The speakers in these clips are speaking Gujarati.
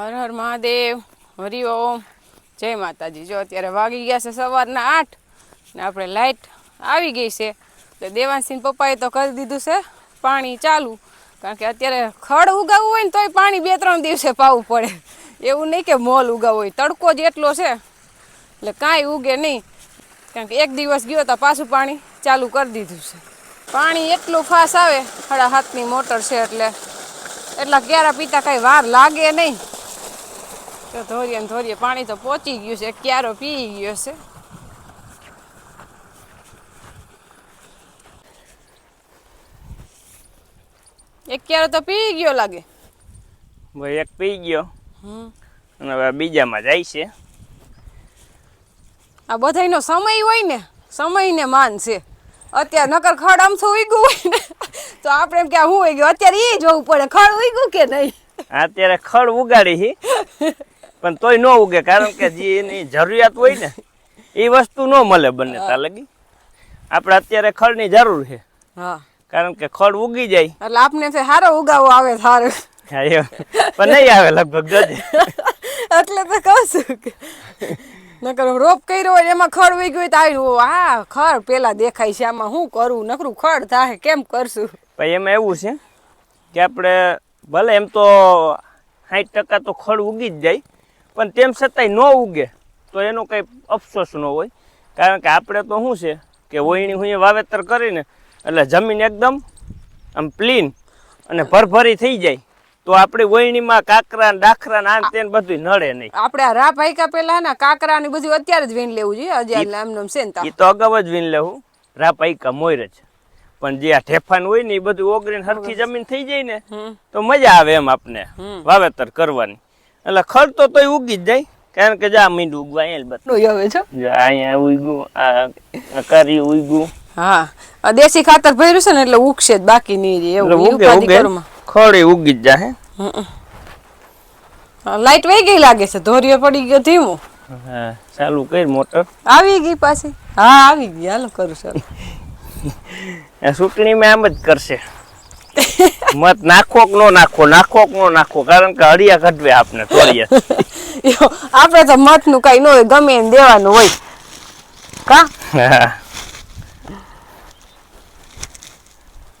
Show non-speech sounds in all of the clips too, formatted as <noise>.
હર હર મહાદેવ હરિઓમ જય માતાજી. જો અત્યારે વાગી ગયા છે સવારના આઠ ને આપણે લાઈટ આવી ગઈ છે. એટલે દેવાંશીન પપ્પાએ તો કરી દીધું છે પાણી ચાલુ. કારણ કે અત્યારે ખડ ઉગાવવું હોય ને તોય પાણી બે ત્રણ દિવસે પાવું પડે. એવું નહીં કે મોલ ઉગાવવો હોય. તડકો જ એટલો છે. એટલે કાંઈ ઉગે નહીં. કારણ કે એક દિવસ ગયો તો પાછું પાણી ચાલુ કરી દીધું છે. પાણી એટલું ફાસ આવે. સાડા હાથની મોટર છે એટલે. એટલા ક્યારા પીતા કાંઈ વાર લાગે નહીં. તો ધોરીએ ધોરીએ પાણી તો પહોંચી ગયું છે ક્યારો પી ગયો છે. એક ક્યારો તો પી ગયો લાગે. ભાઈ એક પી ગયો. હમ. અને હવે બીજામાં જાય છે. આ બધાયનો સમય હોય ને સમયને માન છે. અત્યારે નકર ખડ આમથું ઉગ્યું હોય ને તો આપણે એમ કે હું ઉગ્યું અત્યારે એ જોવું પડે ખડ ઉગ્યું કે નહીં? અત્યારે ખડ ઉગાડી <laughs> પણ તોય ન ઉગે કારણ કે જે એની જરૂરિયાત હોય ને એ વસ્તુ ન મળે બંને તા લગી. આપણે અત્યારે ખડની જરૂર છે. હા. કારણ કે ખડ ઉગી જાય. એટલે આપને છે સારો ઉગાવો આવે સારો પણ નહીં આવે લગભગ જોજે એટલે તો કહું છું કે નકર રોપ કર્યો હોય એમાં ખડ ઉગી હોય તો આવ્યું આ ખડ પેલા દેખાય છે આમાં શું કરું? નકરું ખડ થાય કેમ કરશું? ભાઈ એમાં એવું છે કે આપણે ભલે એમ તો સાઠ ટકા તો ખડ ઉગી જ જાય પણ તેમ છતાંય ન ઉગે તો એનો કંઈ અફસોસ ન હોય. કારણ કે આપણે તો શું છે કે વહીણી હું વાવેતર કરીને એટલે જમીન એકદમ આમ પ્લીન અને ભરભરી થઈ જાય. તો આપણે વહીણીમાં કાકરા ડાખરા આમ તેન બધું નડે નહીં. આપણે આ રા ભાઈકા પેલા ના કાકરા ને બધું અત્યારે જ વીણ લેવું જોઈએ હજી એમને છે ને એ તો. અગાઉ જ વીણ લેવું. રા ભાઈકા મોર જ. પણ જે આ ઠેફાન હોય ને એ બધું ઓગરીને હરખી જમીન થઈ જાય ને તો મજા આવે એમ આપને વાવેતર કરવાની. એટલે ખર્ચ તો તોય ઉગી જ જાય. કારણ કે જા મીંડ ઉગવા અહીંયા બધું. આવે હવે છો? અહીંયા ઉગ્યું આ કરી ઉગ્યું. હા. આ દેશી ખાતર ભર્યું છે ને એટલે ઉગશે જ બાકી નહીં એવું. ઉગે ઉપાધિ ઉગે. જ જાય હા, લાઈટ વહી ગઈ લાગે છે ધોરીઓ પડી ગયો ધીમું. હા ચાલુ કર મોટર. આવી ગઈ પાછી? હા આવી ગઈ. હાલો કરું ચાલુ. આ ચૂંટણીમાં આમ જ કરશે. મત નાખો કે નો નાખો? નાખો કે નો નાખો? કારણ કે હળિયા કઢવે આપને થોડીએ <laughs> આપણે તો મતનું કઈ ન હોય ગમે એમ દેવાનું હોય. કા?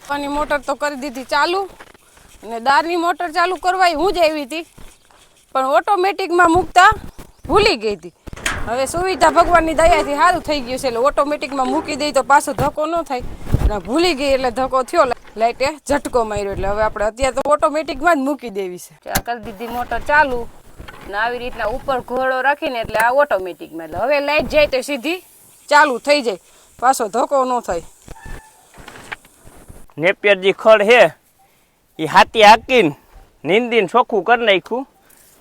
પાણી મોટર તો કરી દીધી ચાલુ. અને દારની મોટર ચાલુ કરવાય હું જ આવી હતી. પણ ઓટોમેટિકમાં મૂકતા ભૂલી ગઈ હતી. હવે સુવિધા ભગવાનની દયાથી સારું થઈ ગયું છે એટલે ઓટોમેટિકમાં મૂકી દઈ તો પાછો ધક્કો ન થાય. અને ભૂલી ગઈ એટલે ધક્કો થયો લાઈટે ઝટકો માર્યો એટલે હવે આપણે અત્યારે તો ઓટોમેટિકમાં જ મૂકી દેવી છે. આ કરી દીધી મોટર ચાલુ ને આવી રીતના ઉપર ઘોડો રાખીને એટલે આ ઓટોમેટિકમાં એટલે હવે લાઈટ જાય તો સીધી ચાલુ થઈ જાય. પાછો ધક્કો ન થાય. નેપિયરજી ખડ હે એ હાથી હાકીને નિંદીને ચોખ્ખું કરી નાખ્યું.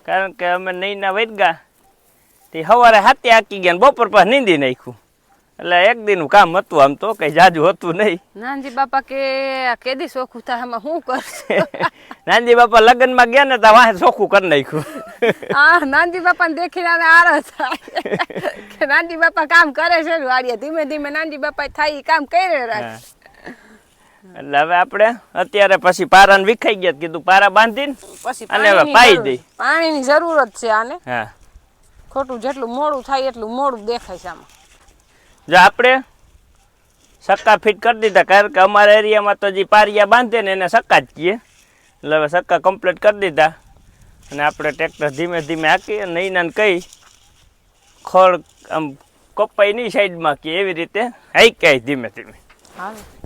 કારણ કે અમે નહીંના વૈદગા તે સવારે હાથે આકી ગયા ને બપોર પાસે નીંદી નાખ્યું. એટલે એક દીનું કામ હતું આમ તો કઈ જાજુ હતું નહીં. નાનજી બાપા કે કેદી સોખું થાય આમાં શું કરશે? <laughs> નાનજી બાપા લગ્નમાં ગયા ને તો વાહે ચોખ્ખું કરી નાખ્યું. હા નાનજી બાપાને દેખીને આને આરો થાય. કે નાનજી બાપા કામ કરે છે ને વાડીએ ધીમે ધીમે નાનજી બાપા થાય કામ કરી રહ્યા એટલે હવે આપણે અત્યારે પછી પારાને વિખાઈ ગયા કીધું પારા બાંધીને પછી અને હવે પાઈ દઈ. પાણીની જરૂરત છે આને. હા. ખોટું જેટલું મોડું થાય એટલું મોડું દેખાય છે આમાં. જો આપણે સક્કા ફિટ કરી દીધા કારણ કે અમારા એરિયામાં તો જે પારિયા બાંધે ને એને સક્કા જ કહીએ એટલે હવે સક્કા કમ્પ્લીટ કરી દીધા. અને આપણે ટ્રેક્ટર ધીમે ધીમે હાકી અને એનાને કહી ખોળ આમ કપાઈની સાઈડમાં કે એવી રીતે હાઈકાય ધીમે ધીમે. હાલો.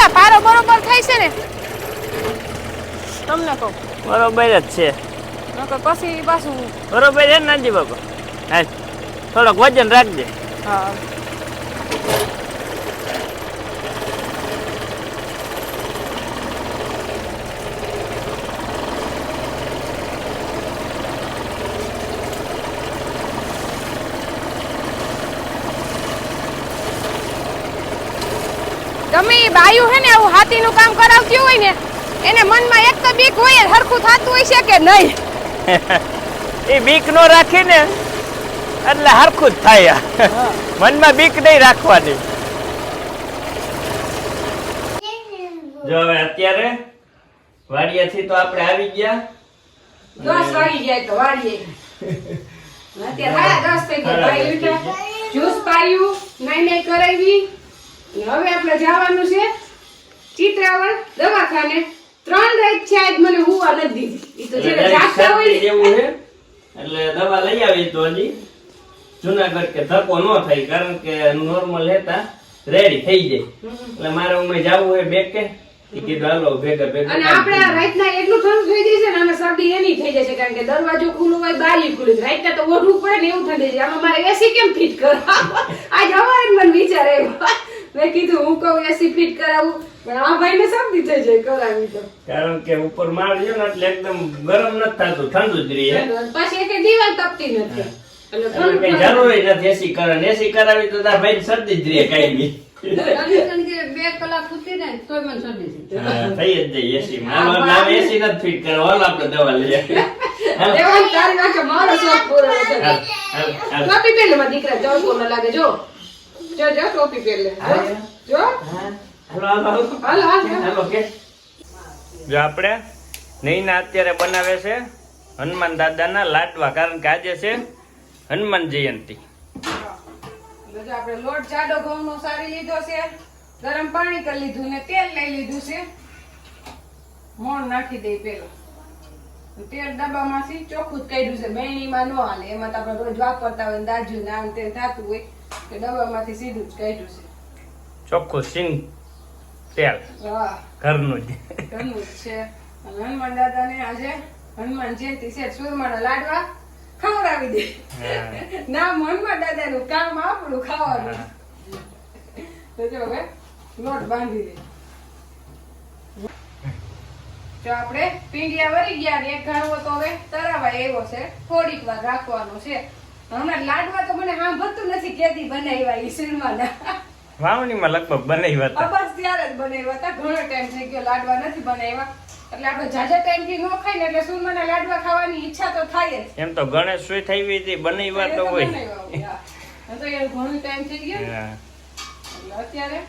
પેલા પારો બરોબર થાય છે ને? તમને કહું. બરોબર જ છે. નકર પછી પાછું બરોબર છે ને નાનજી બાપા? થોડોક વજન રાખજે. હા. ગમે એ બાયું હે ને આવું હાથીનું કામ કરાવતી હોય ને એને મનમાં એક તો બીક હોય હરખું થતું હોય છે કે નહીં? <laughs> એ બીક નો રાખી ને એટલે હરખું જ થાય. મનમાં બીક નહીં રાખવાની. જો હવે અત્યારે વાડિયાથી તો આપણે આવી ગયા. દસ વાગી જાય તો વાડીએ. <laughs> અત્યારે દસ થઈ ગયા. જ્યુસ પાયું નહીં નહીં કરાવી. અને હવે આપણે જવાનું છે ચિત્રાવળ દવાખાને. ત્રણ રાત છે આજ મને હુવા નથી દીધી. ઈ તો જ્યારે જાગતા હોય એવું છે? એટલે દવા લઈ આવી તો હજી. જુનાગઢ કે ધક્કો ન થાય કારણ કે નોર્મલ હેતા રેડી થઈ જાય. એટલે મારે ઉમે જવું હોય બેક. કે કીધું હાલો ભેગા ભેગા અને આપણે રાતના એટલું ઠંડુ થઈ જશે ને આમાં શરદી એની થઈ જશે કારણ કે દરવાજો ખુલ્લો હોય બારી ખુલ્લી. રાતના તો ઓઢવું પડે ને એવું ઠંડી જાય. આમાં મારે એસી કેમ ફિટ કરાવવું? આજ હવારે મને વિચાર આવ્યો. મેં કીધું હું કહું એસી ફિટ કરાવું. પણ આ ભાઈને શરદી થઈ જાય કરાવી તો. કારણ કે ઉપર માળ છે ને એટલે એકદમ ગરમ નથી થતું ઠંડુ જ રહે પછી એક દિવાલ તપતી નથી. એટલે કઈ જરૂર નથી એસી કરવાની. એસી કરાવી તો તાર ભાઈ શરદી જ રહે કઈ બી. બે કલાક પૂછી ને તોય મને શરદી થઈ. જ જાય એસી માં. હાલો, એસી નથી ફિટ કરવા. હાલો આપણે દવા લઈ આવીએ. <laughs> તારી વાંકે મારો શોખ પૂરો થયો. હાલો, હાલો, હાલો. ટોપી પહેર લે મારા દીકરા તડકો ન લાગે જો. જો જો ટોપી પહેર લે જો. હાલો, હાલો, હાલો. હાલ કે જો આપણે નૈના અત્યારે બનાવે છે હનુમાન દાદાના લાડવા કારણ કે આજે છે હનુમાન જયંતિ. આપણે લોટ જાડો ઘઉંનો સારી લીધો છે ગરમ પાણી કરી લીધું ને તેલ લઈ લીધું છે. મોણ નાખી દઈ પેલો તેલ ડબ્બામાંથી ચોખ્ખું જ કાઢ્યું છે બેણીમાં ન હાલે. એમાં તો આપણે રોજ વાપરતા હોય ને દાજુ ના તે તેમ થતું હોય. કે ડબ્બામાંથી સીધું જ કાઢ્યું છે. ચોખ્ખું સિંગ તેલ. ઘરનું જ. ઘરનું જ છે. અને હનુમાન દાદાને આજે હનુમાન જયંતિ છે. સુરમાના લાડવા ખવડાવી દે. નામ હનુમાન દાદાનું કામ આપણું ખાવાનું. તો જો હવે લોટ બાંધી દે. જો આપણે પીંડિયા વરી ગયા એક ઘાણવો તો હવે તરાવાય એવો છે. થોડીક વાર રાખવાનો છે. હમણાં લાડવા તો મને સાંભળતું નથી કેદી બનાવ્યા ઈ શીરમાના વાવણીમાં લગભગ બનાવ્યા હતા. બસ ત્યારે જ બનાવ્યા હતા. ઘણો ટાઈમ થઈ ગયો લાડવા નથી બનાવ્યા. એટલે આપણે જાજા ટાઈમથી ન ને એટલે સુરમાના લાડવા ખાવાની ઈચ્છા તો થાય જ. એમ તો ગણેશ સુઈ થઈ હતી બનાવ્યા તો હોય. ઘણો ટાઈમ થઈ ગયો એટલે અત્યારે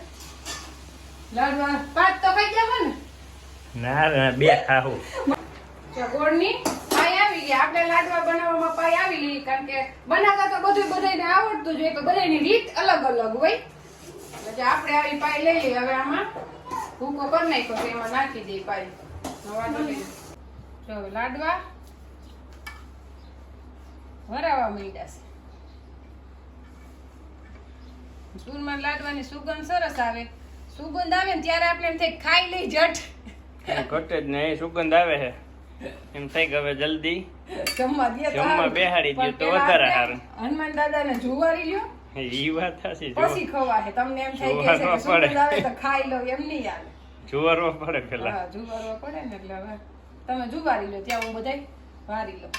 લાડવા પાંચ તો ખાઈ ગયા ને ના ના બે ખાવું જો આપણે લાડવા બનાવવામાં પાઈ આવી લઈએ, કારણ કે બનાવતા તો બધું બધાને આવડતું જોઈએ તો બધાની રીત અલગ અલગ હોય. એટલે આપણે આવી પાય લઈ લઈએ હવે આમાં. ભૂકો કરી નાખ્યો તો એમાં નાખી દઈએ પાય. જો લાડવા વરાવા માંડ્યા છે. ચૂરમાં લાડવાની સુગંધ સરસ આવે. સુગંધ આવે ને ત્યારે આપણે એમ થાય ખાઈ લઈ જટ. ઘટે જ નહીં, સુગંધ આવે છે. એમ થઈ કે હવે જલ્દી જમવા દે બેહાડી દ્યો તો વધારે સારું હનુમાન દાદા ને જુવારી લ્યો. ઈ વાત જો પછી ખવાય તમને એમ થાય કે સુગંધ આવે તો ખાઈ લો એમ નહીં આવે જુવારવા પડે પેલા. હા જુવારવા પડે ને એટલે હવે તમે જુવારી લો ત્યાં હું બધાય વારી લો